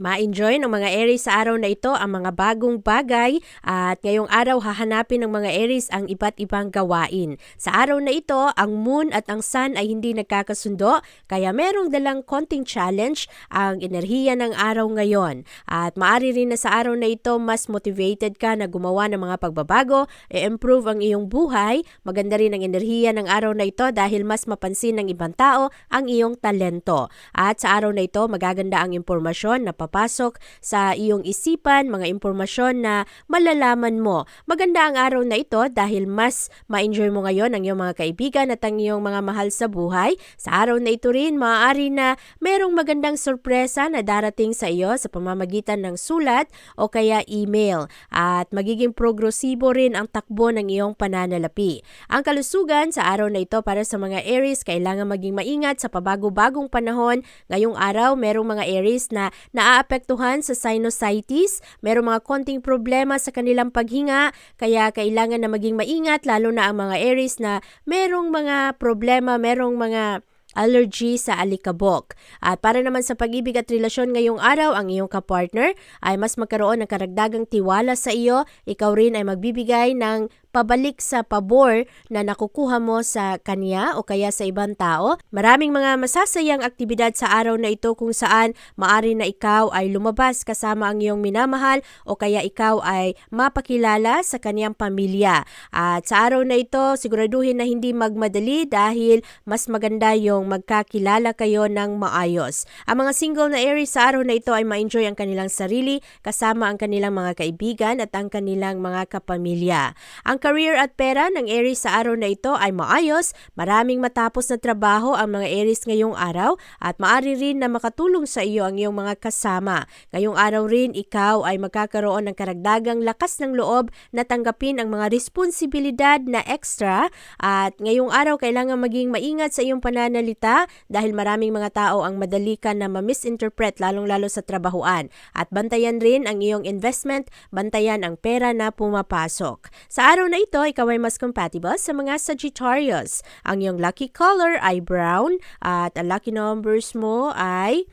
Ma-enjoy ng mga Aries sa araw na ito ang mga bagong bagay at ngayong araw hahanapin ng mga Aries ang iba't ibang gawain. Sa araw na ito, ang moon at ang sun ay hindi nagkakasundo kaya merong dalang konting challenge ang enerhiya ng araw ngayon. At maari rin na sa araw na ito mas motivated ka na gumawa ng mga pagbabago, i-improve ang iyong buhay, maganda rin ang enerhiya ng araw na ito dahil mas mapansin ng ibang tao ang iyong talento. At sa araw na ito, magaganda ang impormasyon na papasok sa iyong isipan, mga impormasyon na malalaman mo. Maganda ang araw na ito dahil mas ma-enjoy mo ngayon ang iyong mga kaibigan at ang iyong mga mahal sa buhay. Sa araw na ito rin, maaari na merong magandang sorpresa na darating sa iyo sa pamamagitan ng sulat o kaya email. At magiging progresibo rin ang takbo ng iyong pananalapi. Ang kalusugan sa araw na ito para sa mga Aries, kailangan maging maingat sa pabago-bagong panahon. Ngayong araw, merong mga Aries na naaapektuhan sa sinusitis, merong mga konting problema sa kanilang paghinga, kaya kailangan na maging maingat lalo na ang mga Aries na merong mga problema, merong mga allergy sa alikabok. At para naman sa pag-ibig at relasyon ngayong araw, ang iyong kapartner ay mas magkaroon ng karagdagang tiwala sa iyo. Ikaw rin ay magbibigay ng pabalik sa pabor na nakukuha mo sa kanya o kaya sa ibang tao. Maraming mga masasayang aktibidad sa araw na ito kung saan maari na ikaw ay lumabas kasama ang iyong minamahal o kaya ikaw ay mapakilala sa kanyang pamilya. At sa araw na ito, siguraduhin na hindi magmadali dahil mas maganda yung magkakilala kayo ng maayos. Ang mga single na Aries sa araw na ito ay ma-enjoy ang kanilang sarili kasama ang kanilang mga kaibigan at ang kanilang mga kapamilya. Ang career at pera ng Aries sa araw na ito ay maayos, maraming matapos na trabaho ang mga Aries ngayong araw at maari rin na makatulong sa iyo ang iyong mga kasama. Ngayong araw rin ikaw ay magkakaroon ng karagdagang lakas ng loob na tanggapin ang mga responsibilidad na extra at ngayong araw kailangan maging maingat sa iyong pananalita dahil maraming mga tao ang madali ka na ma-misinterpret lalong-lalo sa trabahuan. At bantayan rin ang iyong investment, bantayan ang pera na pumapasok. Sa araw na ito, ikaw ay mas compatible sa mga Sagittarius. Ang iyong lucky color ay brown at ang lucky numbers mo ay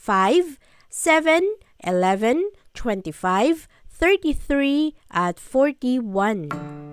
5, 7, 11, 25, 33 at 41.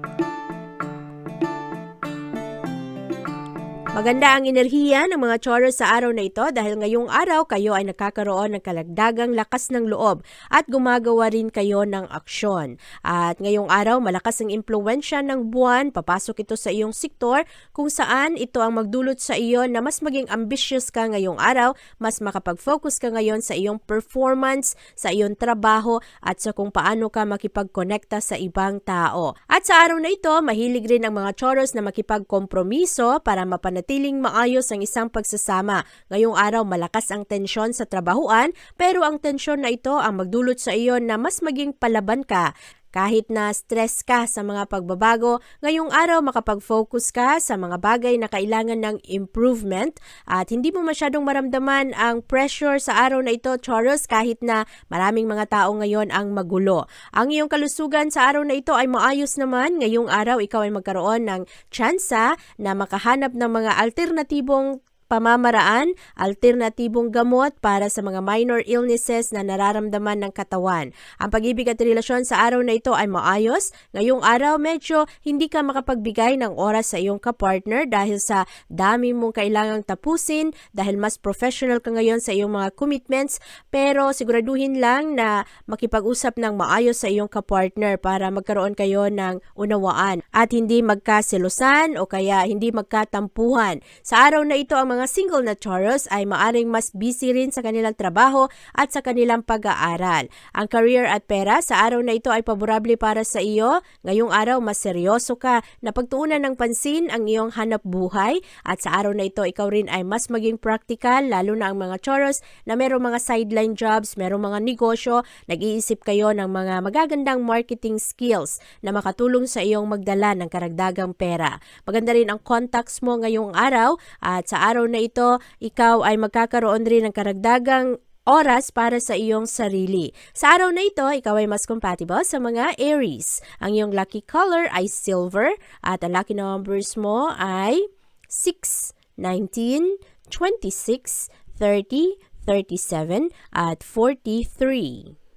Maganda ang enerhiya ng mga Taurus sa araw na ito dahil ngayong araw kayo ay nakakaroon ng kalagdagang lakas ng loob at gumagawa rin kayo ng aksyon. At ngayong araw malakas ang impluensya ng buwan, papasok ito sa iyong sektor kung saan ito ang magdulot sa iyo na mas maging ambitious ka ngayong araw, mas makapag-focus ka ngayon sa iyong performance, sa iyong trabaho at sa kung paano ka makipag-konekta sa ibang tao. At sa araw na ito, mahilig rin ang mga Taurus na makipagkompromiso para mapanatiling maayos ang isang pagsasama. Ngayong araw malakas ang tensyon sa trabahuan pero ang tensyon na ito ang magdulot sa iyo na mas maging palaban ka. Kahit na stress ka sa mga pagbabago, ngayong araw makapag-focus ka sa mga bagay na kailangan ng improvement at hindi mo masyadong maramdaman ang pressure sa araw na ito, Taurus, kahit na maraming mga tao ngayon ang magulo. Ang iyong kalusugan sa araw na ito ay maayos naman. Ngayong araw, ikaw ay magkaroon ng tsansa na makahanap ng mga alternatibong pamamaraan, alternatibong gamot para sa mga minor illnesses na nararamdaman ng katawan. Ang pag-ibig at relasyon sa araw na ito ay maayos. Ngayong araw medyo hindi ka makapagbigay ng oras sa iyong kapartner dahil sa dami mong kailangang tapusin, dahil mas professional ka ngayon sa iyong mga commitments, pero siguraduhin lang na makipag-usap ng maayos sa iyong kapartner para magkaroon kayo ng unawaan at hindi magkaselosan o kaya hindi magkatampuhan. Sa araw na ito, ang mga single na Taurus ay maaring mas busy rin sa kanilang trabaho at sa kanilang pag-aaral. Ang career at pera sa araw na ito ay paborable para sa iyo. Ngayong araw, mas seryoso ka na pagtuunan ng pansin ang iyong hanap buhay at sa araw na ito, ikaw rin ay mas maging practical, lalo na ang mga Taurus na merong mga sideline jobs, merong mga negosyo, nag-iisip kayo ng mga magagandang marketing skills na makatulong sa iyong magdala ng karagdagang pera. Maganda rin ang contacts mo ngayong araw at sa araw na ito, ikaw ay magkakaroon rin ng karagdagang oras para sa iyong sarili. Sa araw na ito, ikaw ay mas compatible sa mga Aries. Ang iyong lucky color ay silver at ang lucky numbers mo ay 6, 19, 26, 30, 37 at 43.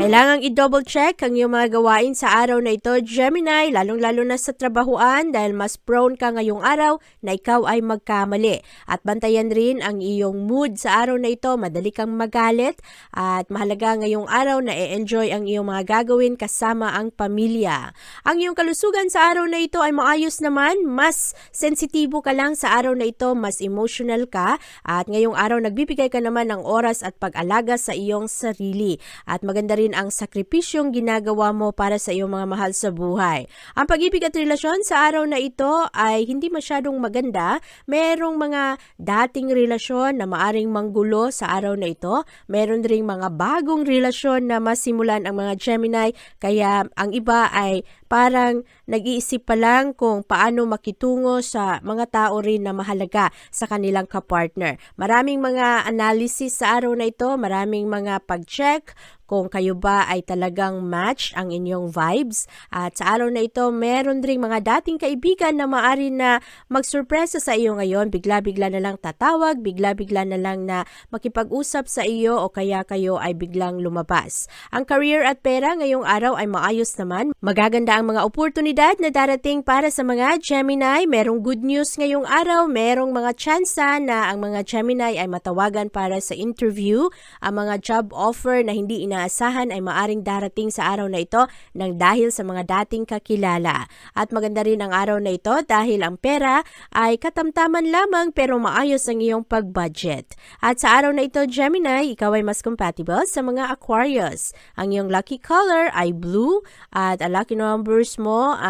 Kailangang i-double check ang iyong mga gawain sa araw na ito, Gemini, lalong-lalo na sa trabahuan dahil mas prone ka ngayong araw na ikaw ay magkamali. At bantayan rin ang iyong mood sa araw na ito, madali kang magalit at mahalaga ngayong araw na i-enjoy ang iyong mga gagawin kasama ang pamilya. Ang iyong kalusugan sa araw na ito ay maayos naman, mas sensitibo ka lang sa araw na ito, mas emotional ka at ngayong araw nagbibigay ka naman ng oras at pag-alaga sa iyong sarili. At maganda rin ang sakripisyong ginagawa mo para sa iyong mga mahal sa buhay. Ang pag-ibig at relasyon sa araw na ito ay hindi masyadong maganda. Merong mga dating relasyon na maaring manggulo sa araw na ito. Meron ring mga bagong relasyon na masimulan ang mga Gemini kaya ang iba ay parang nag-iisip pa lang kung paano makitungo sa mga tao rin na mahalaga sa kanilang kapartner. Maraming mga analysis sa araw na ito, maraming mga pag-check kung kayo ba ay talagang match ang inyong vibes. At sa araw na ito, meron ring mga dating kaibigan na maari na magsurpresa sa iyo ngayon. Bigla-bigla na lang tatawag, bigla-bigla na lang na makipag-usap sa iyo o kaya kayo ay biglang lumabas. Ang career at pera ngayong araw ay maayos naman. Magaganda ang mga oportunidad na darating para sa mga Gemini. Merong good news ngayong araw. Merong mga tsansa na ang mga Gemini ay matawagan para sa interview. Ang mga job offer na hindi inaasahan ay maaring darating sa araw na ito ng dahil sa mga dating kakilala. At maganda rin ang araw na ito dahil ang pera ay katamtaman lamang pero maayos ang iyong pag-budget. At sa araw na ito, Gemini, ikaw ay mas compatible sa mga Aquarius. Ang iyong lucky color ay blue at ang lucky numbers mo ay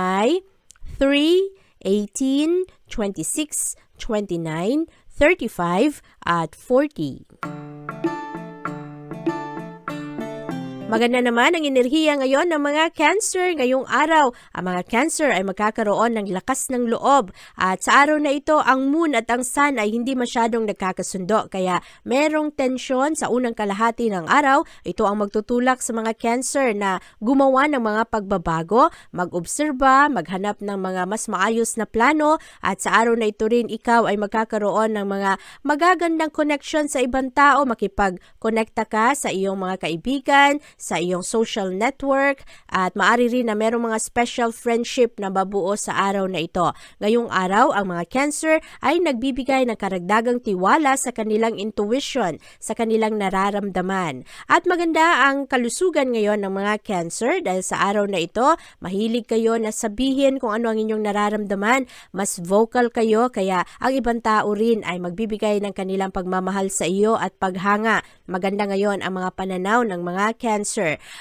3, 18, 26, 29, 35 at 40. Maganda naman ang enerhiya ngayon ng mga Cancer ngayong araw. Ang mga Cancer ay magkakaroon ng lakas ng loob at sa araw na ito ang Moon at ang Sun ay hindi masyadong nagkakasundo kaya merong tensyon sa unang kalahati ng araw. Ito ang magtutulak sa mga Cancer na gumawa ng mga pagbabago, mag-obserba, maghanap ng mga mas maayos na plano at sa araw na ito rin ikaw ay magkakaroon ng mga magagandang connection sa ibang tao, makipag-connecta ka sa iyong mga kaibigan, sa iyong social network at maari rin na merong mga special friendship na babuo sa araw na ito. Ngayong araw, ang mga Cancer ay nagbibigay ng karagdagang tiwala sa kanilang intuition, sa kanilang nararamdaman. At maganda ang kalusugan ngayon ng mga Cancer dahil sa araw na ito, mahilig kayo na sabihin kung ano ang inyong nararamdaman, mas vocal kayo kaya ang ibang tao rin ay magbibigay ng kanilang pagmamahal sa iyo at paghanga. Maganda ngayon ang mga pananaw ng mga Cancer.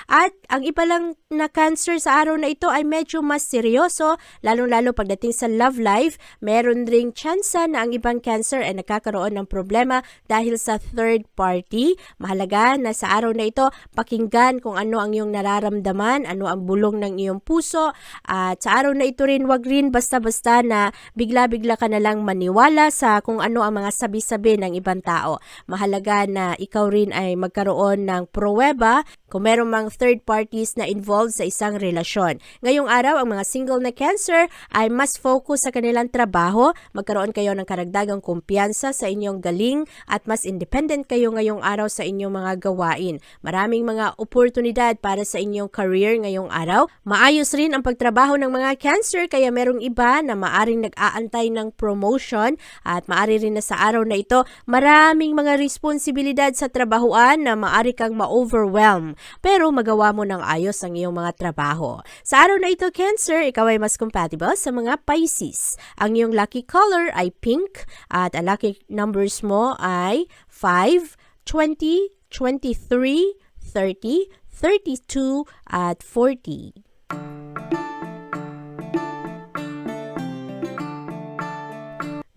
At ang iba lang na Cancer sa araw na ito ay medyo mas seryoso, lalong-lalo pagdating sa love life. Meron ring tsansa na ang ibang Cancer ay nagkakaroon ng problema dahil sa third party. Mahalaga na sa araw na ito, pakinggan kung ano ang iyong nararamdaman, ano ang bulong ng iyong puso. At sa araw na ito rin, wag rin basta-basta na bigla-bigla ka na lang maniwala sa kung ano ang mga sabi-sabi ng ibang tao. Mahalaga na ikaw rin ay magkaroon ng pruweba kung meron mang third parties na involved sa isang relasyon. Ngayong araw, ang mga single na Cancer ay mas focus sa kanilang trabaho, magkaroon kayo ng karagdagang kumpiyansa sa inyong galing at mas independent kayo ngayong araw sa inyong mga gawain. Maraming mga oportunidad para sa inyong career ngayong araw. Maayos rin ang pagtrabaho ng mga Cancer kaya merong iba na maaring nag-aantay ng promotion at maari rin na sa araw na ito maraming mga responsibilidad sa trabahuan na maari kang ma-overwhelm pero magawa mo ng ayos ang iyong mga trabaho. Sa araw na ito Cancer, ikaw ay mas compatible sa mga Pisces. Ang iyong lucky color ay pink at ang lucky numbers mo ay 5, 20, 23, 30, 32 at 40.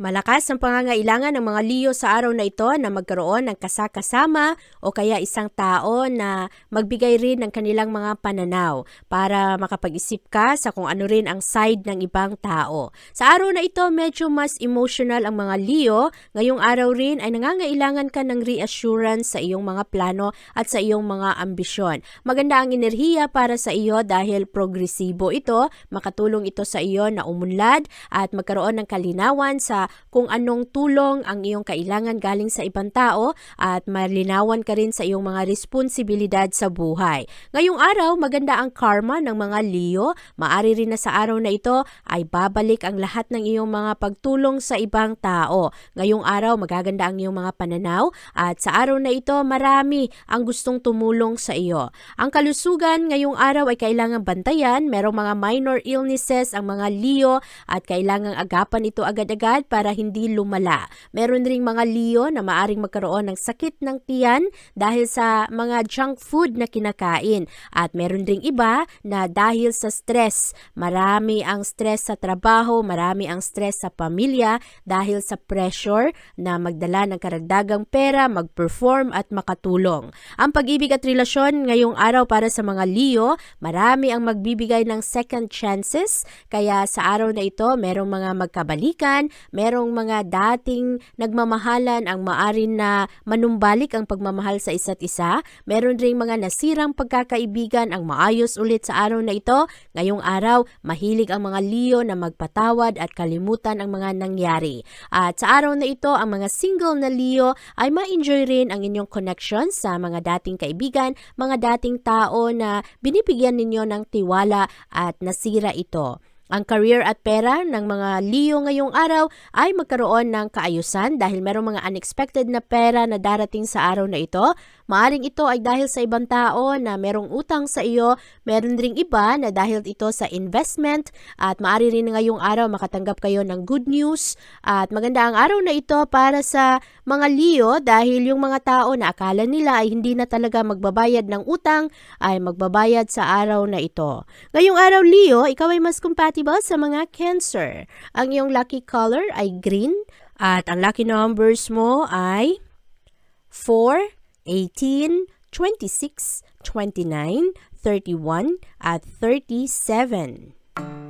Malakas ang pangangailangan ng mga Leo sa araw na ito na magkaroon ng kasakasama o kaya isang tao na magbigay rin ng kanilang mga pananaw para makapag-isip ka sa kung ano rin ang side ng ibang tao. Sa araw na ito, medyo mas emotional ang mga Leo. Ngayong araw rin ay nangangailangan ka ng reassurance sa iyong mga plano at sa iyong mga ambisyon. Maganda ang enerhiya para sa iyo dahil progresibo ito, makatulong ito sa iyo na umunlad at magkaroon ng kalinawan sa kung anong tulong ang iyong kailangan galing sa ibang tao at malinawan ka rin sa iyong mga responsibilidad sa buhay. Ngayong araw, maganda ang karma ng mga Leo. Maari rin na sa araw na ito ay babalik ang lahat ng iyong mga pagtulong sa ibang tao. Ngayong araw, magaganda ang iyong mga pananaw at sa araw na ito, marami ang gustong tumulong sa iyo. Ang kalusugan ngayong araw ay kailangang bantayan. Merong mga minor illnesses ang mga Leo at kailangang agapan ito agad-agad para hindi lumala. Meron ring mga Leo na maaring magkaroon ng sakit ng tiyan dahil sa mga junk food na kinakain. At meron ring iba na dahil sa stress, marami ang stress sa trabaho, marami ang stress sa pamilya dahil sa pressure na magdala ng karagdagang pera, mag-perform at makatulong. Ang pag-ibig at relasyon ngayong araw para sa mga Leo, marami ang magbibigay ng second chances. Kaya sa araw na ito, merong mga magkabalikan, merong mga dating nagmamahalan ang maarin na manumbalik ang pagmamahal sa isa't isa. Meron ring mga nasirang pagkakaibigan ang maayos ulit sa araw na ito. Ngayong araw, mahilig ang mga Leo na magpatawad at kalimutan ang mga nangyari. At sa araw na ito, ang mga single na Leo ay ma-enjoy rin ang inyong connection sa mga dating kaibigan, mga dating tao na binibigyan ninyo ng tiwala at nasira ito. Ang career at pera ng mga Leo ngayong araw ay magkaroon ng kaayusan dahil merong mga unexpected na pera na darating sa araw na ito. Maaring ito ay dahil sa ibang tao na merong utang sa iyo, meron ring iba na dahil ito sa investment at maaari rin ngayong araw makatanggap kayo ng good news at maganda ang araw na ito para sa mga Leo dahil yung mga tao na akala nila ay hindi na talaga magbabayad ng utang ay magbabayad sa araw na ito. Ngayong araw Leo, ikaw ay mas compatible sa mga Cancer. Ang iyong lucky color ay green at ang lucky numbers mo ay 4, 18, 26, 29, 31 at 37.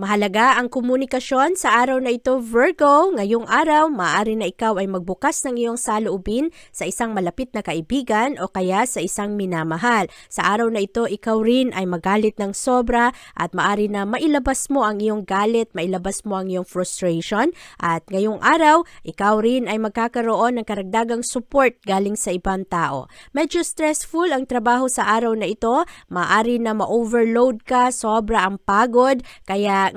Mahalaga ang komunikasyon sa araw na ito, Virgo. Ngayong araw, maaari na ikaw ay magbukas ng iyong saloobin sa isang malapit na kaibigan o kaya sa isang minamahal. Sa araw na ito, ikaw rin ay magalit ng sobra at maaari na mailabas mo ang iyong galit, mailabas mo ang iyong frustration. At ngayong araw, ikaw rin ay magkakaroon ng karagdagang support galing sa ibang tao. Medyo stressful ang trabaho sa araw na ito. Maaari na ma-overload ka, sobra ang pagod,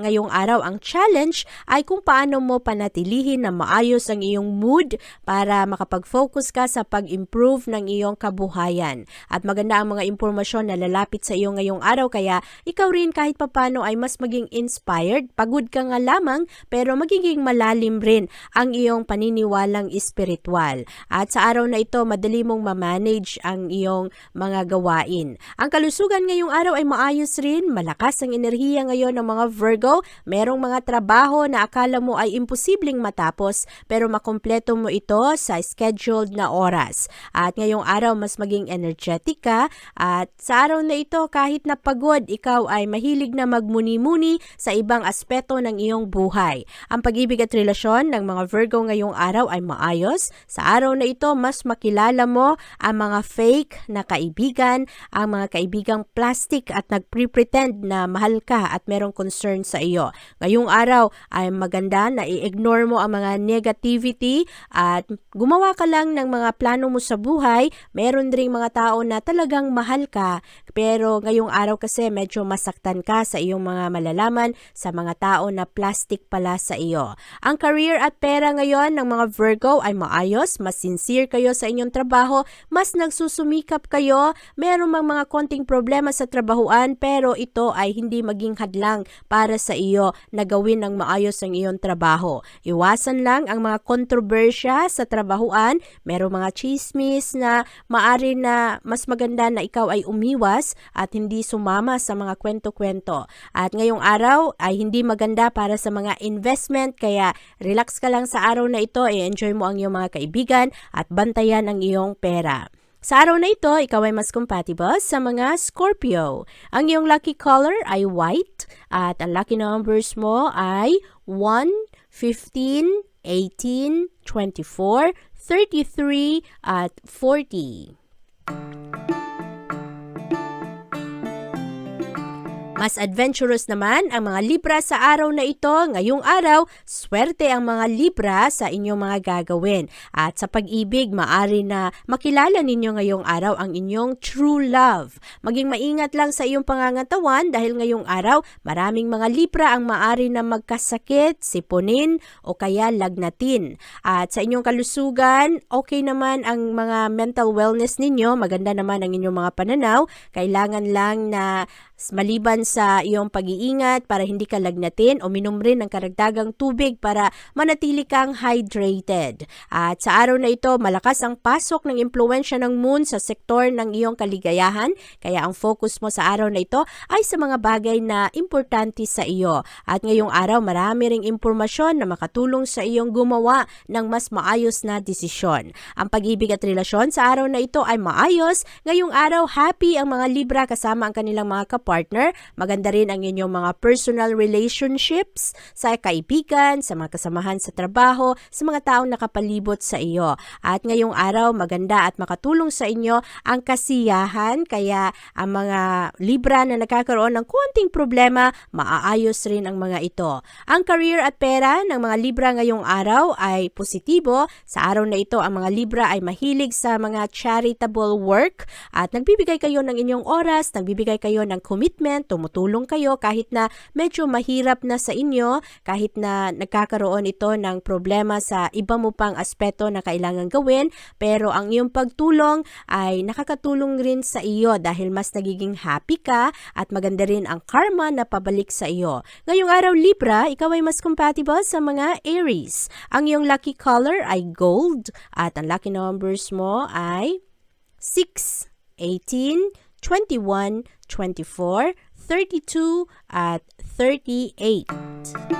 ngayong araw ang challenge ay kung paano mo panatilihin na maayos ang iyong mood para makapag-focus ka sa pag-improve ng iyong kabuhayan. At maganda ang mga impormasyon na lalapit sa iyo ngayong araw kaya ikaw rin kahit papano ay mas maging inspired. Pagod ka nga lamang pero magiging malalim rin ang iyong paniniwalang espiritual. At sa araw na ito, madali mong ma-manage ang iyong mga gawain. Ang kalusugan ngayong araw ay maayos rin, malakas ang enerhiya ngayon ng mga Virgo Virgo, merong mga trabaho na akala mo ay imposibleng matapos pero makompleto mo ito sa scheduled na oras. At ngayong araw mas maging energetic ka at sa araw na ito kahit na pagod, ikaw ay mahilig na magmuni-muni sa ibang aspeto ng iyong buhay. Ang pag-ibig at relasyon ng mga Virgo ngayong araw ay maayos. Sa araw na ito, mas makilala mo ang mga fake na kaibigan, ang mga kaibigang plastic at nagpre-pretend na mahal ka at merong concern sa iyo. Ngayong araw ay maganda na i-ignore mo ang mga negativity at gumawa ka lang ng mga plano mo sa buhay. Meron ding mga tao na talagang mahal ka pero ngayong araw kasi medyo masaktan ka sa iyong mga malalaman sa mga tao na plastic pala sa iyo. Ang career at pera ngayon ng mga Virgo ay maayos, mas sincere kayo sa inyong trabaho, mas nagsusumikap kayo, meron mang mga konting problema sa trabahuan pero ito ay hindi maging hadlang para sa iyo na gawin ng maayos ang iyong trabaho. Iwasan lang ang mga kontrobersya sa trabahuan, merong mga chismis na maari na mas maganda na ikaw ay umiwas at hindi sumama sa mga kwento-kwento. At ngayong araw ay hindi maganda para sa mga investment kaya relax ka lang sa araw na ito, i-enjoy mo ang iyong mga kaibigan at bantayan ang iyong pera. Sa araw na ito, ikaw ay mas compatible sa mga Scorpio. Ang iyong lucky color ay white at ang lucky numbers mo ay 1, 15, 18, 24, 33 at 40. Mas adventurous naman ang mga Libra sa araw na ito. Ngayong araw, swerte ang mga Libra sa inyong mga gagawin. At sa pag-ibig, maari na makilala ninyo ngayong araw ang inyong true love. Maging maingat lang sa iyong pangangatawan dahil ngayong araw, maraming mga Libra ang maari na magkasakit, sipunin o kaya lagnatin. At sa inyong kalusugan, okay naman ang mga mental wellness ninyo. Maganda naman ang inyong mga pananaw. Kailangan lang na maliban sa iyong pag-iingat para hindi ka lagnatin, uminom rin ng karagdagang tubig para manatili kang hydrated. At sa araw na ito, malakas ang pasok ng impluensya ng moon sa sektor ng iyong kaligayahan, kaya ang focus mo sa araw na ito ay sa mga bagay na importante sa iyo. At ngayong araw, marami ring impormasyon na makatulong sa iyong gumawa ng mas maayos na desisyon. Ang pag-ibig at relasyon sa araw na ito ay maayos. Ngayong araw, happy ang mga Libra kasama ang kanilang mga kapartner. Maganda rin ang inyong mga personal relationships sa kaibigan, sa mga kasamahan sa trabaho, sa mga taong nakapalibot sa iyo. At ngayong araw, maganda at makatulong sa inyo ang kasiyahan. Kaya ang mga Libra na nagkakaroon ng konting problema, maaayos rin ang mga ito. Ang career at pera ng mga Libra ngayong araw ay positibo. Sa araw na ito, ang mga Libra ay mahilig sa mga charitable work at nagbibigay kayo ng inyong oras, nagbibigay kayo ng commitment, tumutulong kayo kahit na medyo mahirap na sa inyo, kahit na nagkakaroon ito ng problema sa iba mo pang aspeto na kailangan gawin, pero ang iyong pagtulong ay nakakatulong rin sa iyo dahil mas nagiging happy ka at maganda rin ang karma na pabalik sa iyo. Ngayong araw Libra, ikaw ay mas compatible sa mga Aries. Ang iyong lucky color ay gold at ang lucky numbers mo ay 6, 18, 21, 24, 32 at 38.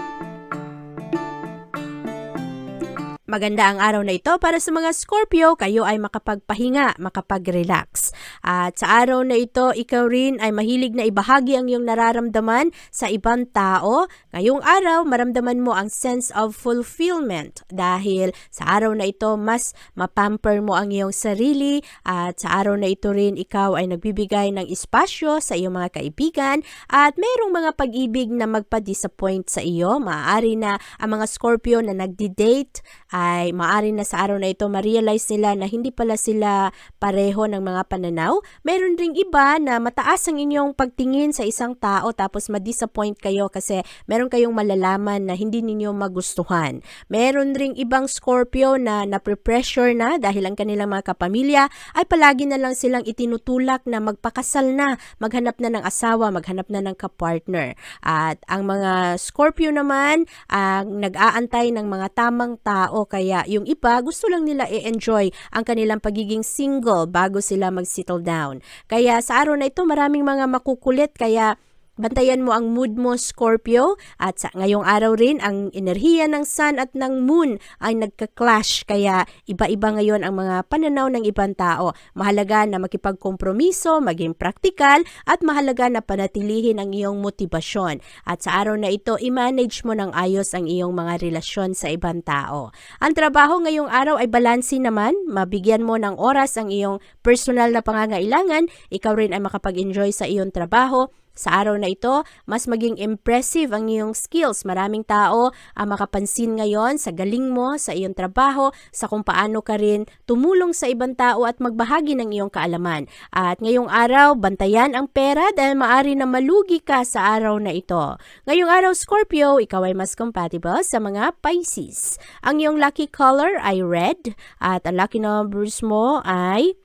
Maganda ang araw na ito para sa mga Scorpio, kayo ay makapagpahinga, makapag-relax. At sa araw na ito, ikaw rin ay mahilig na ibahagi ang iyong nararamdaman sa ibang tao. Ngayong araw, maramdaman mo ang sense of fulfillment dahil sa araw na ito, mas mapamper mo ang iyong sarili at sa araw na ito rin, ikaw ay nagbibigay ng espasyo sa iyong mga kaibigan at mayroong mga pag-ibig na magpa-disappoint sa iyo. Maaari na ang mga Scorpio na nagdi-date ay maaari na sa araw na ito ma-realize nila na hindi pala sila pareho ng mga pananaw. Meron ring iba na mataas ang inyong pagtingin sa isang tao tapos ma-disappoint kayo kasi meron kayong malalaman na hindi ninyo magustuhan. Meron ring ibang Scorpio na napre-pressure na dahil ang kanilang mga kapamilya ay palagi na lang silang itinutulak na magpakasal na, maghanap na ng asawa, maghanap na ng kapartner. At ang mga Scorpio naman ang nag-aantay ng mga tamang tao kaya yung iba gusto lang nila i-enjoy ang kanilang pagiging single bago sila mag-settle down. Kaya sa araw na ito maraming mga makukulit kaya Bantayan mo ang mood mo, Scorpio. At sa ngayong araw rin, ang enerhiya ng Sun at ng Moon ay nagka-clash. Kaya iba-iba ngayon ang mga pananaw ng ibang tao. Mahalaga na makipagkompromiso, maging praktikal, at mahalaga na panatilihin ang iyong motibasyon. At sa araw na ito, i-manage mo ng ayos ang iyong mga relasyon sa ibang tao. Ang trabaho ngayong araw ay balansi naman. Mabigyan mo ng oras ang iyong personal na pangangailangan. Ikaw rin ay makapag-enjoy sa iyong trabaho. Sa araw na ito, mas maging impressive ang iyong skills. Maraming tao ang makapansin ngayon sa galing mo, sa iyong trabaho, sa kung paano ka rin tumulong sa ibang tao at magbahagi ng iyong kaalaman. At ngayong araw, bantayan ang pera dahil maari na malugi ka sa araw na ito. Ngayong araw, Scorpio, ikaw ay mas compatible sa mga Pisces. Ang iyong lucky color ay red at ang lucky numbers mo ay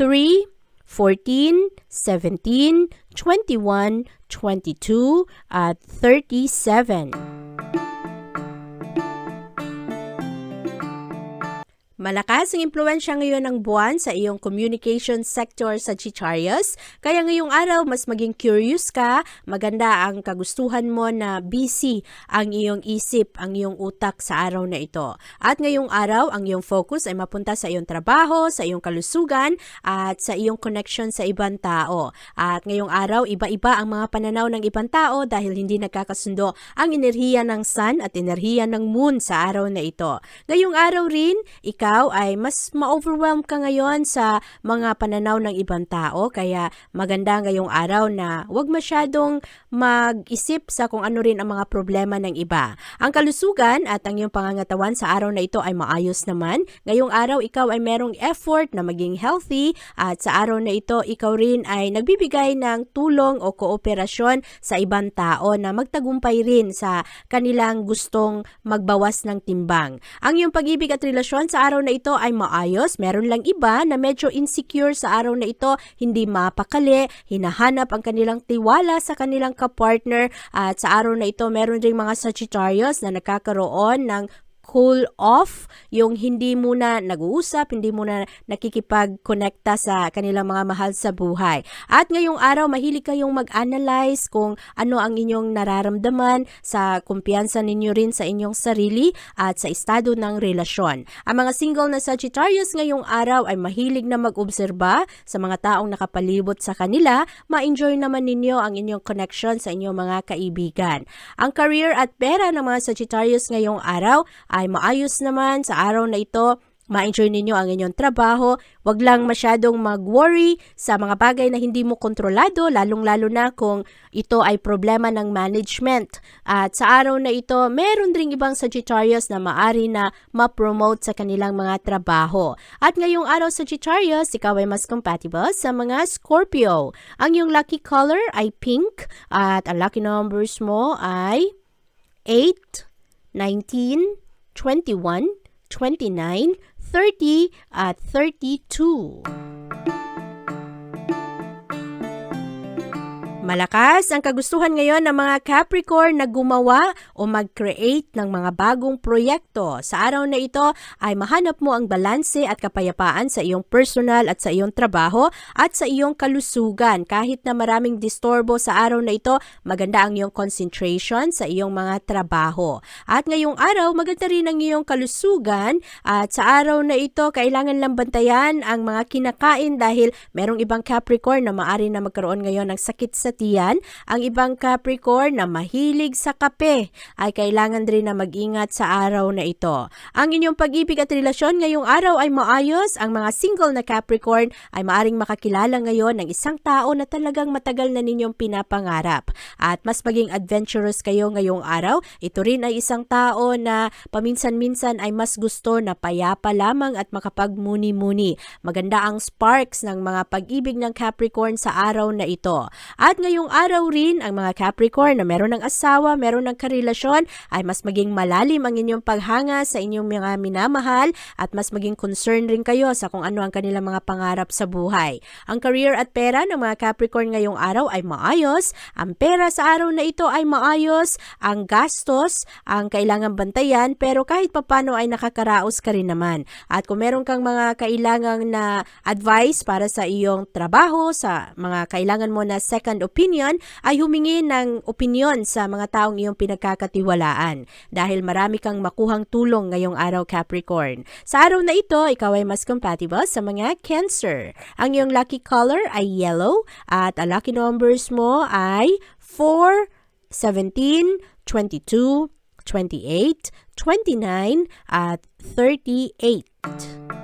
3, 14, 17, 21, 22, at 37. Malakas ang impluensya ngayon ng buwan sa iyong communication sector sa Sagittarius. Kaya ngayong araw, mas maging curious ka. Maganda ang kagustuhan mo na busy ang iyong isip, ang iyong utak sa araw na ito. At ngayong araw, ang iyong focus ay mapunta sa iyong trabaho, sa iyong kalusugan, at sa iyong connection sa ibang tao. At ngayong araw, iba-iba ang mga pananaw ng ibang tao dahil hindi nagkakasundo ang enerhiya ng sun at enerhiya ng moon sa araw na ito. Ngayong araw rin, ikaw ay mas ma-overwhelm ka ngayon sa mga pananaw ng ibang tao kaya maganda ngayong araw na huwag masyadong mag-isip sa kung ano rin ang mga problema ng iba. Ang kalusugan at ang iyong pangangatawan sa araw na ito ay maayos naman. Ngayong araw ikaw ay merong effort na maging healthy at sa araw na ito ikaw rin ay nagbibigay ng tulong o kooperasyon sa ibang tao na magtagumpay rin sa kanilang gustong magbawas ng timbang. Ang iyong pag-ibig at relasyon sa araw na ito ay maayos. Meron lang iba na medyo insecure sa araw na ito, hindi mapakali, hinahanap ang kanilang tiwala sa kanilang kapartner at sa araw na ito meron ring mga Sagittarius na nakakaroon ng cool off, yung hindi muna nag-uusap, hindi muna nakikipag-connecta sa kanilang mga mahal sa buhay. At ngayong araw, mahilig kayong mag-analyze kung ano ang inyong nararamdaman sa kumpiyansa ninyo rin sa inyong sarili at sa estado ng relasyon. Ang mga single na Sagittarius ngayong araw ay mahilig na mag-obserba sa mga taong nakapalibot sa kanila, ma-enjoy naman ninyo ang inyong connection sa inyong mga kaibigan. Ang career at pera ng mga Sagittarius ngayong araw ay maayos naman sa araw na ito. Ma-enjoy ninyo ang inyong trabaho. Huwag lang masyadong mag-worry sa mga bagay na hindi mo kontrolado, lalong-lalo na kung ito ay problema ng management. At sa araw na ito, meron ring ibang Sagittarius na maari na ma-promote sa kanilang mga trabaho. At ngayong araw Sagittarius, ikaw ay mas compatible sa mga Scorpio. Ang iyong lucky color ay pink at ang lucky numbers mo ay 8, 19, 21, 29, 30 at 32. Malakas ang kagustuhan ngayon ng mga Capricorn na gumawa o mag-create ng mga bagong proyekto. Sa araw na ito ay mahanap mo ang balanse at kapayapaan sa iyong personal at sa iyong trabaho at sa iyong kalusugan. Kahit na maraming disturbo sa araw na ito, maganda ang iyong concentration sa iyong mga trabaho. At ngayong araw, maganda rin ang iyong kalusugan at sa araw na ito, kailangan lang bantayan ang mga kinakain dahil merong ibang Capricorn na maari na magkaroon ngayon ng sakit sa tiyan. Ang ibang Capricorn na mahilig sa kape ay kailangan rin na mag-ingat sa araw na ito. Ang inyong pag-ibig at relasyon ngayong araw ay maayos. Ang mga single na Capricorn ay maaring makakilala ngayon ng isang tao na talagang matagal na ninyong pinapangarap. At mas maging adventurous kayo ngayong araw. Ito rin ay isang tao na paminsan-minsan ay mas gusto na payapa lamang at makapagmuni-muni. Maganda ang sparks ng mga pag-ibig ng Capricorn sa araw na ito. At ngayong araw rin, ang mga Capricorn na meron ng asawa, meron ng karelasyon, ay mas maging malalim ang inyong paghanga sa inyong mga minamahal at mas maging concern rin kayo sa kung ano ang kanilang mga pangarap sa buhay. Ang career at pera ng mga Capricorn ngayong araw ay maayos, ang pera sa araw na ito ay maayos, ang gastos ang kailangan bantayan, pero kahit papano ay nakakaraos ka rin naman. At kung meron kang mga kailangang na advice para sa iyong trabaho, sa mga kailangan mo na second opinion, opinion ay humingi ng opinion sa mga taong iyong pinagkakatiwalaan dahil marami kang makuhang tulong ngayong araw Capricorn. Sa araw na ito, ikaw ay mas compatible sa mga Cancer. Ang iyong lucky color ay yellow at ang lucky numbers mo ay 4, 17, 22, 28, 29 at 38.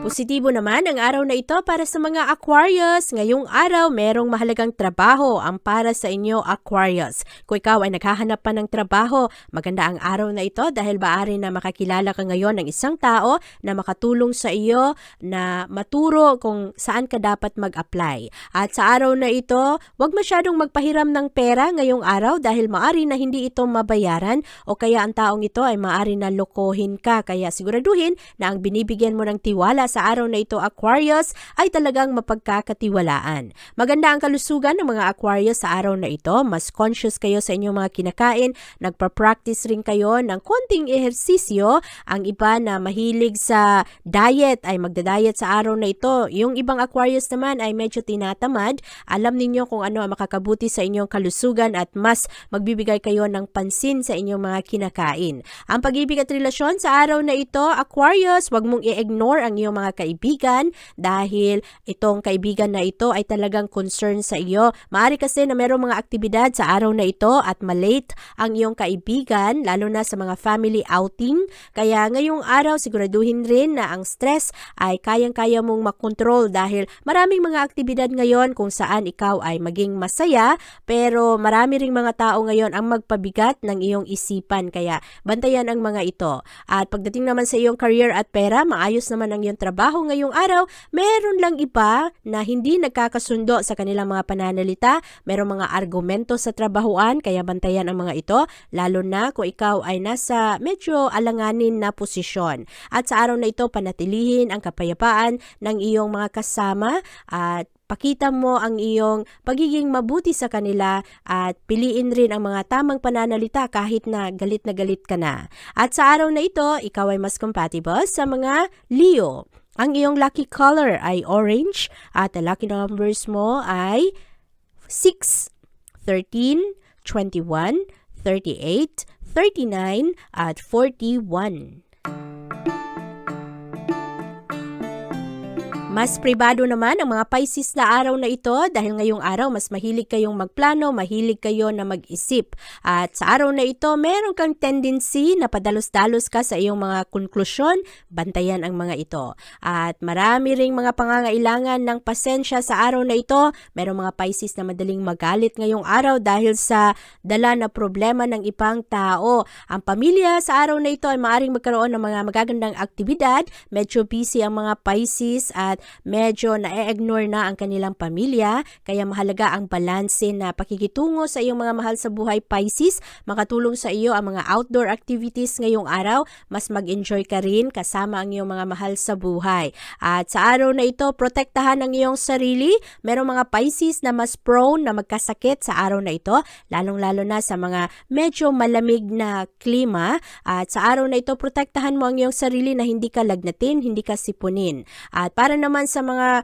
Positibo naman ang araw na ito para sa mga Aquarius. Ngayong araw, merong mahalagang trabaho ang para sa inyo Aquarius. Kung ikaw ay naghahanap pa ng trabaho, maganda ang araw na ito dahil maaari na makakilala ka ngayon ng isang tao na makatulong sa iyo na maturo kung saan ka dapat mag-apply. At sa araw na ito, huwag masyadong magpahiram ng pera ngayong araw dahil maari na hindi ito mabayaran o kaya ang taong ito ay maari na lokohin ka. Kaya siguraduhin na ang binibigyan mo ng tiwala sa araw na ito Aquarius ay talagang mapagkakatiwalaan. Maganda ang kalusugan ng mga Aquarius sa araw na ito. Mas conscious kayo sa inyong mga kinakain. Nagpa-practice rin kayo ng konting ehersisyo. Ang iba na mahilig sa diet ay magda-diet sa araw na ito. Yung ibang Aquarius naman ay medyo tinatamad. Alam ninyo kung ano ang makakabuti sa inyong kalusugan at mas magbibigay kayo ng pansin sa inyong mga kinakain. Ang pag-ibig at relasyon sa araw na ito, Aquarius, wag mong i-ignore ang iyong mga kaibigan dahil itong kaibigan na ito ay talagang concern sa iyo. Maari kasi na merong mga aktibidad sa araw na ito at malate ang iyong kaibigan lalo na sa mga family outing. Kaya ngayong araw siguraduhin rin na ang stress ay kayang-kaya mong makontrol dahil maraming mga aktibidad ngayon kung saan ikaw ay maging masaya pero marami ring mga tao ngayon ang magpabigat ng iyong isipan kaya bantayan ang mga ito. At pagdating naman sa iyong career at pera, maayos naman ang iyong trabaho ngayong araw, meron lang iba na hindi nagkakasundo sa kanilang mga pananalita, merong mga argumento sa trabahuan, kaya bantayan ang mga ito, lalo na kung ikaw ay nasa medyo alanganin na posisyon. At sa araw na ito, panatilihin ang kapayapaan ng iyong mga kasama at Pakita mo ang iyong pagiging mabuti sa kanila at piliin rin ang mga tamang pananalita kahit na galit na galit ka na. At sa araw na ito, ikaw ay mas compatible sa mga Leo. Ang iyong lucky color ay orange at ang lucky numbers mo ay 6, 13, 21, 38, 39 at 41. Mas pribado naman ang mga Pisces na araw na ito dahil ngayong araw mas mahilig kayong magplano, mahilig kayo na mag-isip. At sa araw na ito, meron kang tendency na padalos-dalos ka sa iyong mga konklusyon, bantayan ang mga ito. At marami ring mga pangangailangan ng pasensya sa araw na ito. Merong mga Pisces na madaling magalit ngayong araw dahil sa dala na problema ng ibang tao. Ang pamilya sa araw na ito ay maaring magkaroon ng mga magagandang aktibidad. Medyo busy ang mga Pisces at medyo na-ignore na ang kanilang pamilya. Kaya mahalaga ang balanse na pakikitungo sa iyong mga mahal sa buhay Pisces. Makatulong sa iyo ang mga outdoor activities ngayong araw. Mas mag-enjoy ka rin kasama ang iyong mga mahal sa buhay. At sa araw na ito, protektahan ang iyong sarili. Merong mga Pisces na mas prone na magkasakit sa araw na ito, lalong-lalo na sa mga medyo malamig na klima. At sa araw na ito, protektahan mo ang iyong sarili na hindi ka lagnatin, hindi ka sipunin. At para naman sa mga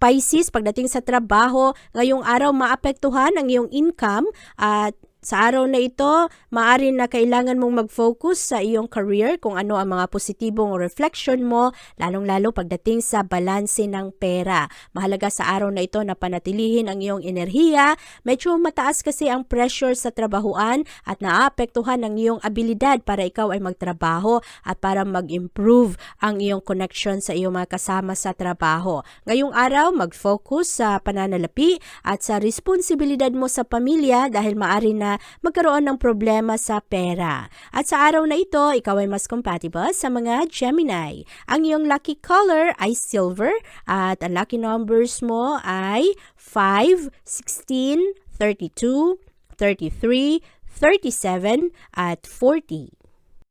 Pisces, pagdating sa trabaho, ngayong araw maapektuhan ang iyong income at sa araw na ito, maaari na kailangan mong mag-focus sa iyong career kung ano ang mga positibong reflection mo, lalong-lalo pagdating sa balanse ng pera. Mahalaga sa araw na ito na panatilihin ang iyong enerhiya. Medyo mataas kasi ang pressure sa trabahuan at naapektuhan ang iyong abilidad para ikaw ay magtrabaho at para mag-improve ang iyong connection sa iyong mga kasama sa trabaho. Ngayong araw, mag-focus sa pananalapi at sa responsibilidad mo sa pamilya dahil maari na magkaroon ng problema sa pera. At sa araw na ito, ikaw ay mas compatible sa mga Gemini. Ang iyong lucky color ay silver at ang lucky numbers mo ay 5, 16, 32, 33, 37 at 40.